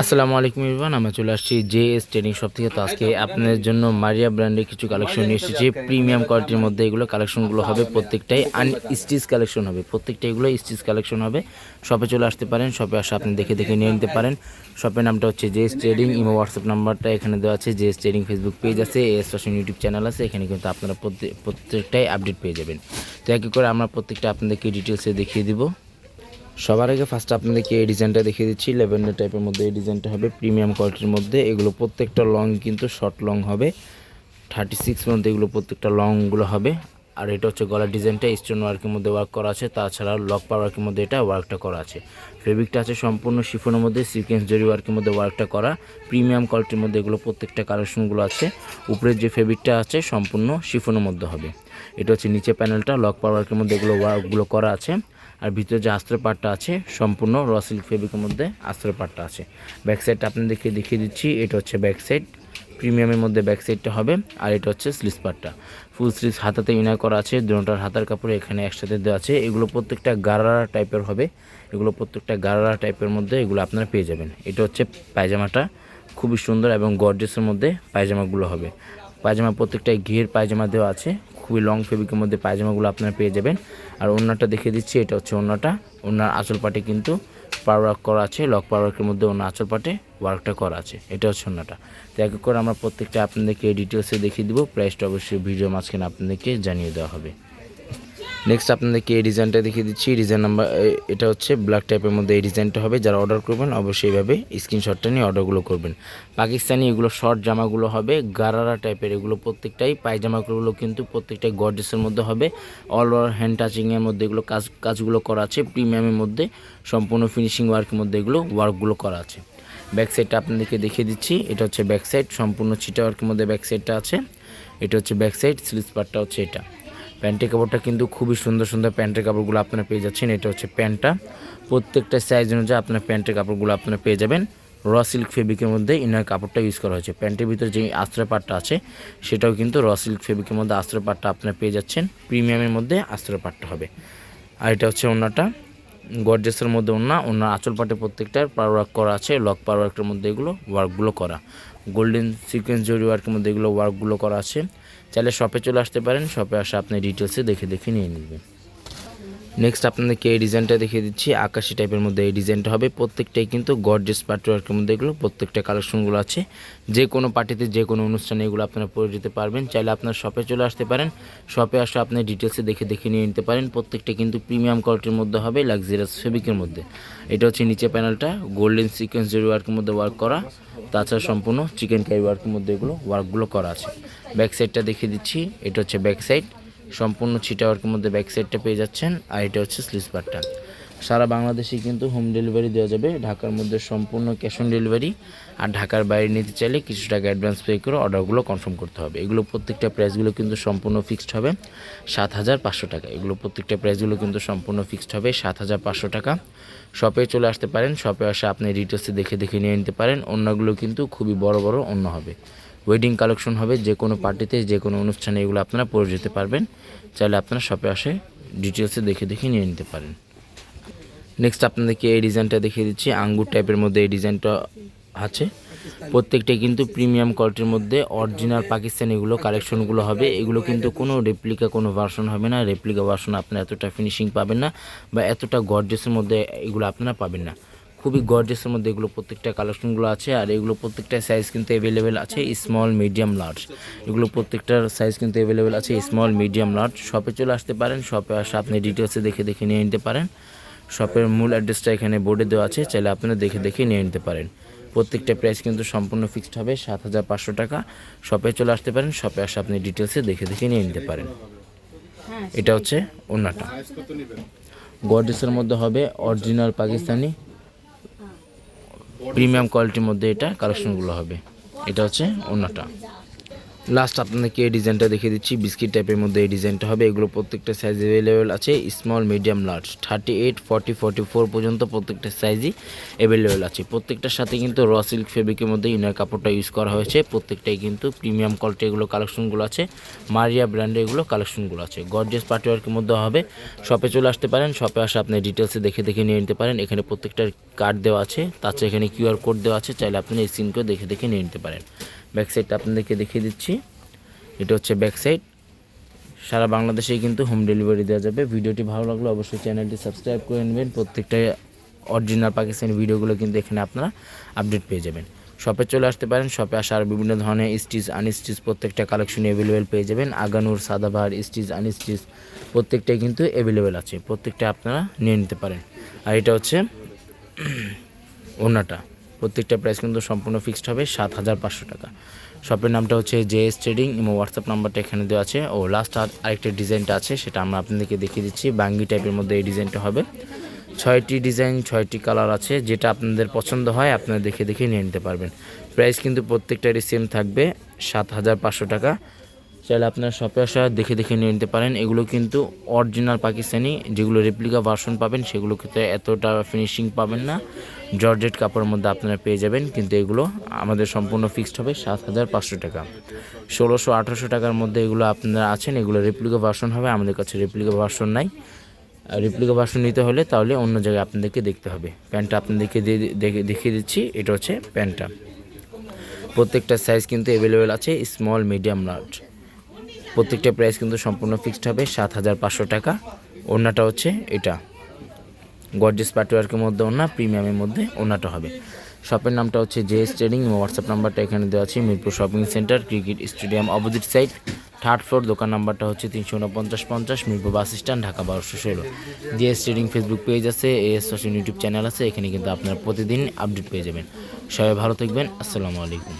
আসসালামু আলাইকুম ইরফান আমরা চলে আসছি জে এস ট্রেনিং শপ থেকে। তো আজকে আপনাদের জন্য মারিয়া ব্র্যান্ডের কিছু কালেকশন নিয়ে এসেছি। প্রিমিয়াম কোয়ালিটির মধ্যে এগুলো কালেকশনগুলো হবে, প্রত্যেকটাই আন স্টিচ কালেকশন হবে। প্রত্যেকটা এগুলো স্টিচ কালেকশন হবে। শপে চলে আসতে পারেন শপে আসে আপনি দেখে দেখে নিয়ে নিতে পারেন। শপের নামটা হচ্ছে J S trading Imo WhatsApp নাম্বারটা এখানে দেওয়া আছে। J S trading Facebook page আছে এস ফ্যাশন ইউটিউব চ্যানেল আছে, এখানে কিন্তু আপনারা প্রত্যেক, প্রত্যেকটাই আপডেট পেয়ে যাবেন। তো এক এক করে আমরা প্রত্যেকটা আপনাদেরকে ডিটেলসে দেখিয়ে দিব। সবার আগে ফার্স্ট আপনাদেরকে এই ডিজাইনটা দেখিয়ে দিচ্ছি লেভেন্ডার টাইপের মধ্যে এই ডিজাইনটা হবে প্রিমিয়াম কোয়ালিটির মধ্যে। এগুলো প্রত্যেকটা লং কিন্তু শর্ট লং হবে। থার্টি সিক্স মধ্যে এগুলো প্রত্যেকটা লংগুলো হবে। আর এটা হচ্ছে গলার ডিজাইনটা স্টোন ওয়ার্কের মধ্যে ওয়ার্ক করা আছে, তাছাড়া লক পাওয়ার ওয়ার্কের মধ্যে এটা ওয়ার্কটা করা আছে। ফেব্রিকটা আছে সম্পূর্ণ শিফনের মধ্যে সিকোয়েন্স জরি ওয়ার্কের মধ্যে ওয়ার্কটা করা। প্রিমিয়াম কোয়ালিটির মধ্যে এগুলো প্রত্যেকটা কালেকশনগুলো আছে। উপরের যে ফেব্রিকটা আছে, সম্পূর্ণ শিফনের মধ্যে হবে। এটা হচ্ছে নিচে প্যানেলটা লক পাওয়ার ওয়ার্কের মধ্যে এগুলো ওয়ার্কগুলো করা আছে। আর ভিতরে যে আস্ত্রের পাটটা আছে, সম্পূর্ণ র সিল্ক ফেব্রিকের মধ্যে আস্ত্রের পাটটা আছে ব্যাক সাইডটা আপনাদেরকে দেখিয়ে দিচ্ছি, এটা হচ্ছে ব্যাক সাইড প্রিমিয়ামের মধ্যে ব্যাক সাইডটা হবে, আর এটা হচ্ছে স্লিস পাটটা। ফুল স্লিভস হাতাতে ইনার করা আছে দুটার হাতার কাপড় এখানে একসাথে দেওয়া আছে। এগুলো প্রত্যেকটা গারারা টাইপের হবে, এগুলো প্রত্যেকটা গারারা টাইপের মধ্যে এগুলো আপনারা পেয়ে যাবেন। এটা হচ্ছে পায়জামাটা, খুবই সুন্দর এবং গর্জেসের মধ্যে পায়জামাগুলো হবে। পায়জামা প্রত্যেকটাই ঘিয়ের পায়জামা দেওয়া আছে, খুবই লং ফেব্রিকের মধ্যে পায়জামাগুলো আপনারা পেয়ে যাবেন। আর ওড়নাটা দেখিয়ে দিচ্ছি, এটা হচ্ছে ওড়নাটা। ওনার আঁচল পাটে কিন্তু পাওয়ার ওয়ার্ক করা আছে লক পাওয়ার ওয়ার্কের মধ্যে ওনার আঁচল পাটে ওয়ার্কটা করা আছে, এটা হচ্ছে ওনারটা তো এক করে আমরা প্রত্যেকটা আপনাদেরকে ডিটেলসে দেখিয়ে দিব প্রাইসটা অবশ্যই ভিডিও মাঝখানে আপনাদেরকে জানিয়ে দেওয়া হবে। নেক্সট আপনাদেরকে এই ডিজাইনটা দেখিয়ে দিচ্ছি। ডিজাইন নাম্বার এটা হচ্ছে ব্ল্যাক টাইপের মধ্যে এই ডিজাইনটা হবে। যারা অর্ডার করবেন, অবশ্যই এইভাবে স্ক্রিনশটটা নিয়ে অর্ডারগুলো করবেন। পাকিস্তানি এগুলো শর্ট জামাগুলো হবে। গারারা টাইপের এগুলো প্রত্যেকটাই পায়জামাগুলো কিন্তু প্রত্যেকটাই গর্জেসের মধ্যে হবে। অল ওভার হ্যান্ড টাচিংয়ের মধ্যে এগুলো কাজ, কাজগুলো করা আছে। প্রিমিয়ামের মধ্যে সম্পূর্ণ ফিনিশিং ওয়ার্কের মধ্যে এগুলো ওয়ার্কগুলো করা আছে। ব্যাক সাইডটা আপনাদেরকে দেখিয়ে দিচ্ছি। এটা হচ্ছে ব্যাক সাইড সম্পূর্ণ চিটা ওয়ার্কের মধ্যে ব্যাক সাইডটা আছে। এটা হচ্ছে ব্যাক সাইড পার্টটা হচ্ছে এটা। প্যান্টের কাপড়টা কিন্তু খুবই সুন্দর সুন্দর প্যান্টের কাপড়গুলো আপনারা পেয়ে যাচ্ছেন। এটা হচ্ছে প্যান্টটা। প্রত্যেকটা সাইজ অনুযায়ী আপনার প্যান্টের কাপড়গুলো আপনারা পেয়ে যাবেন। র সিল্ক ফেব্রিকের মধ্যে ইনার কাপড়টা ইউজ করা হয়েছে। প্যান্টের ভিতরে যে আশ্রয় পাটটা আছে, সেটাও কিন্তু র সিল্ক ফেব্রিকের মধ্যে আশ্রয় পাটটা আপনারা পেয়ে যাচ্ছেন। প্রিমিয়ামের মধ্যে আশ্রয় পাটটা হবে। আর এটা হচ্ছে ওনাটা গর্জেসের মধ্যে ওনা ওনার আঁচল পাটে প্রত্যেকটার পাওয়ার করা আছে লক পাওয়ার মধ্যে এগুলো ওয়ার্কগুলো করা। গোল্ডেন সিকোয়েন্স জরি ওয়ার্কের মধ্যে এগুলো ওয়ার্কগুলো করা আছে। চাইলে শপে চলে আসতে পারেন শপে আসে আপনি ডিটেলসে দেখে দেখে নিয়ে নেবেন। নেক্সট আপনাদেরকে এই ডিজাইনটা দেখিয়ে দিচ্ছি। আকাশি টাইপের মধ্যে এই ডিজাইনটা হবে। প্রত্যেকটাই কিন্তু গর্জেস পার্টওয়ার্কের মধ্যে এগুলো, প্রত্যেকটা কালেকশনগুলো আছে। যে কোনো পার্টিতে যে কোনো অনুষ্ঠানে এগুলো আপনারা পরে যেতে পারবেন। চাইলে আপনার শপে চলে আসতে পারেন। শপে আসে আপনি ডিটেলসে দেখে দেখে নিয়ে নিতে পারেন। প্রত্যেকটা কিন্তু প্রিমিয়াম কোয়ালিটির মধ্যে হবে লাক্সারিয়াস ফেব্রিকের মধ্যে। এটা হচ্ছে নিচে প্যানেলটা গোল্ডেন সিকোয়েন্স জরি ওয়ার্কের মধ্যে ওয়ার্ক করা। তাছাড়া সম্পূর্ণ চিকেন কারি ওয়ার্কের মধ্যে এগুলো ওয়ার্কগুলো করা আছে। ব্যাক সাইডটা দেখিয়ে দিচ্ছি। এটা হচ্ছে ব্যাক সাইড সম্পূর্ণ ছিটা ওয়ার্কের মধ্যে ব্যাক সাইডটা পেয়ে যাচ্ছেন, আর এটা হচ্ছে স্লিস সারা বাংলাদেশে কিন্তু হোম ডেলিভারি দেওয়া যাবে, ঢাকার মধ্যে সম্পূর্ণ ক্যাশ অন ডেলিভারি আর ঢাকার বাইরে নিতে চাইলে কিছু টাকা অ্যাডভান্স পে করে অর্ডারগুলো কনফার্ম করতে হবে। এগুলো প্রত্যেকটা প্রাইসগুলো কিন্তু সম্পূর্ণ ফিক্সড হবে, সাত হাজার পাঁচশো টাকা। এগুলো প্রত্যেকটা প্রাইসগুলো কিন্তু সম্পূর্ণ ফিক্সড হবে, সাত হাজার পাঁচশো টাকা। শপে চলে আসতে পারেন শপে আসে আপনি ডিটেলসে দেখে দেখে নিয়ে নিতে পারেন, অন্যগুলো কিন্তু খুবই বড় বড় অন্য হবে। ওয়েডিং কালেকশন হবে, যে কোনো পার্টিতে যে কোনো অনুষ্ঠানে এগুলো আপনারা পরে যেতে পারবেন। চাইলে আপনারা শপে আসে ডিটেলসে দেখে দেখে নিয়ে নিতে পারেন। নেক্সট আপনাদেরকে এই ডিজাইনটা দেখিয়ে দিচ্ছি। আঙ্গুর টাইপের মধ্যে এই ডিজাইনটা আছে। প্রত্যেকটাই কিন্তু প্রিমিয়াম কোয়ালিটির মধ্যে অরিজিনাল পাকিস্তান এগুলো কালেকশনগুলো হবে। এগুলো কিন্তু কোনো রেপ্লিকা কোনো ভার্সন হবে না। রেপ্লিকা ভার্সন আপনারা এতটা ফিনিশিং পাবেন না বা এতটা গর্জেসের মধ্যে এগুলো আপনারা পাবেন না। খুবই গর্জেসের মধ্যে এগুলো প্রত্যেকটা কালেকশনগুলো আছে আর এগুলো প্রত্যেকটা সাইজ কিন্তু অ্যাভেলেবেল আছে স্মল মিডিয়াম লার্জ এগুলো প্রত্যেকটার সাইজ কিন্তু অ্যাভেলেবেল আছে স্মল মিডিয়াম লার্জ শপে চলে আসতে পারেন শপে আসে আপনি ডিটেলসে দেখে দেখে নিয়ে নিতে পারেন। শপের মূল অ্যাড্রেসটা এখানে বোর্ডে দেওয়া আছে চাইলে আপনারা দেখে দেখে নিয়ে নিতে পারেন। প্রত্যেকটা প্রাইস কিন্তু সম্পূর্ণ ফিক্সড হবে সাত হাজার পাঁচশো টাকা। শপে চলে আসতে পারেন শপে আসে আপনি ডিটেলসে দেখে দেখে নিয়ে নিতে পারেন। এটা হচ্ছে ওনাটা গর্জেসের মধ্যে হবে অরিজিনাল পাকিস্তানি। প্রিমিয়াম কোয়ালিটির মধ্যে এটা কালেকশনগুলো হবে। এটা হচ্ছে ওনাটা লাস্ট আপনাদেরকে এই ডিজাইনটা দেখিয়ে দিচ্ছি। বিস্কিট টাইপের মধ্যে এই ডিজাইনটা হবে। এগুলো প্রত্যেকটা সাইজ অ্যাভেলেবেল আছে। Small medium large thirty eight forty forty four পর্যন্ত প্রত্যেকটা সাইজই অ্যাভেলেবেল আছে। প্রত্যেকটার সাথে কিন্তু র সিল্ক ফেব্রিকের মধ্যে ইনার কাপড়টা ইউজ করা হয়েছে। প্রত্যেকটাই কিন্তু প্রিমিয়াম কোয়ালিটি এগুলো কালেকশনগুলো আছে। মারিয়া ব্র্যান্ডে এগুলো কালেকশনগুলো আছে। গর্জিয়াস পার্টিওয়ার্কের মধ্যে হবে। শপে চলে আসতে পারেন। শপে আসে আপনি ডিটেলসে দেখে দেখে নিয়ে নিতে পারেন। এখানে প্রত্যেকটার কার্ড দেওয়া আছে। তাছাড়া এখানে কিউআর কোড দেওয়া আছে। চাইলে আপনি এই সিনকেও দেখে দেখে নিয়ে নিতে পারেন। ব্যাক সাইডটা আপনাদেরকে দেখিয়ে দিচ্ছি। এটা হচ্ছে ব্যাক সাইড সারা বাংলাদেশেই কিন্তু হোম ডেলিভারি দেওয়া যাবে। ভিডিওটি ভালো লাগলে অবশ্যই চ্যানেলটি সাবস্ক্রাইব করে নেবেন। প্রত্যেকটা অরিজিনাল পাকিস্তানি ভিডিওগুলো কিন্তু এখানে আপনারা আপডেট পেয়ে যাবেন। শপে চলে আসতে পারেন। শপে আসার বিভিন্ন ধরনের স্টিচ আনস্টিচ প্রত্যেকটা কালেকশন অ্যাভেলেবেল পেয়ে যাবেন। আগানুর, সাদাবাহার স্টিচ আনস্টিচ প্রত্যেকটাই কিন্তু অ্যাভেলেবেল আছে। প্রত্যেকটা আপনারা নিয়ে নিতে পারেন। আর এটা হচ্ছে ওনাটা প্রত্যেকটা প্রাইস কিন্তু সম্পূর্ণ ফিক্সড হবে সাত হাজার পাঁচশো টাকা। শপের নামটা হচ্ছে জে এস ট্রেডিং এবং হোয়াটসঅ্যাপ নাম্বারটা এখানে দেওয়া আছে। ও লাস্ট আর আরেকটা ডিজাইনটা আছে, সেটা আমরা আপনাদেরকে দেখিয়ে দিচ্ছি। বাঙ্গি টাইপের মধ্যে এই ডিজাইনটা হবে। ছয়টি ডিজাইন ছয়টি কালার আছে, যেটা আপনাদের পছন্দ হয়, আপনারা দেখে দেখে নিয়ে নিতে পারবেন। প্রাইস কিন্তু প্রত্যেকটারই সেম থাকবে, সাত হাজার পাঁচশো টাকা। চাইলে আপনার শপে আসা, দেখে দেখে নিয়ে নিতে পারেন। এগুলো কিন্তু অরিজিনাল পাকিস্তানি, যেগুলো রেপ্লিকা ভার্সন পাবেন, সেগুলো কিন্তু এতটা ফিনিশিং পাবেন না। জর্জেট কাপড়ের মধ্যে আপনারা পেয়ে যাবেন, কিন্তু এগুলো আমাদের সম্পূর্ণ ফিক্সড হবে সাত হাজার পাঁচশো টাকা। ষোলোশো, আঠারোশো টাকার মধ্যে এগুলো আপনারা আছেন, এগুলো রেপ্লিকা ভার্সন হবে, আমাদের কাছে রেপ্লিকা ভার্সন নাই। রেপ্লিকা ভার্সন নিতে হলে তাহলে অন্য জায়গায় আপনাদেরকে দেখতে হবে। প্যান্টটা আপনাদেরকে দেখিয়ে দিচ্ছি, এটা হচ্ছে প্যান্টটা। প্রত্যেকটা সাইজ কিন্তু অ্যাভেলেবেল আছে স্মল মিডিয়াম লার্জ প্রত্যেকটা প্রাইস কিন্তু সম্পূর্ণ ফিক্সড হবে, সাত হাজার পাঁচশো টাকা। ওড়নাটা হচ্ছে এটা। গর্জেস পাটওয়ার্কের মধ্যে ওড়না প্রিমিয়ামের মধ্যে ওড়নাটা হবে। শপের নামটা হচ্ছে জে এস ট্রেডিং এবং হোয়াটসঅ্যাপ নাম্বারটা এখানে দেওয়া আছে, Mirpur shopping centre cricket stadium opposite side third floor দোকান নাম্বারটা হচ্ছে তিনশো উনপঞ্চাশ পঞ্চাশ, মিরপুর বাস স্ট্যান্ড ঢাকা বারোশো ষোলো। J S trading Facebook page আছে A S Hossain YouTube channel আছে, এখানে কিন্তু আপনারা প্রতিদিন আপডেট পেয়ে যাবেন। সবাই ভালো থাকবেন, আসসালামু আলাইকুম।